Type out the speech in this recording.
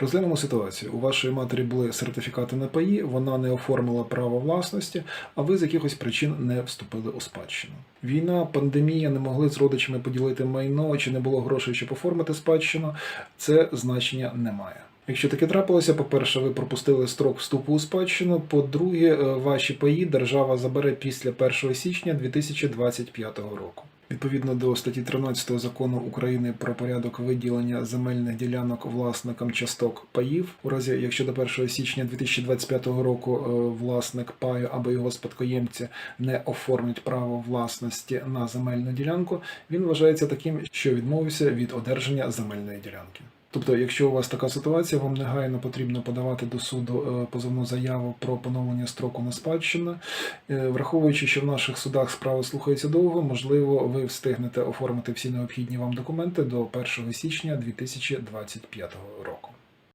Розглянемо ситуацію. У вашої матері були сертифікати на паї, вона не оформила право власності, а ви з якихось причин не вступили у спадщину. Війна, пандемія, не могли з родичами поділити майно, чи не було грошей, щоб оформити спадщину. Це значення не має. Якщо таке трапилося, по-перше, ви пропустили строк вступу у спадщину. По-друге, е, ваші паї держава забере після 1 січня 2025 року. Відповідно до статті 13 закону України про порядок виділення земельних ділянок власникам часток паїв, у разі якщо до 1 січня 2025 року е, власник паю або його спадкоємці не оформить право власності на земельну ділянку, він вважається таким, що відмовився від одержання земельної ділянки. Тобто, якщо у вас така ситуація, вам негайно потрібно подавати до суду е, позовну заяву про поновлення строку на спадщину. Е, Враховуючи, що в наших судах справи слухається довго, можливо, ви встигнете оформити всі необхідні вам документи до 1 січня 2025 року.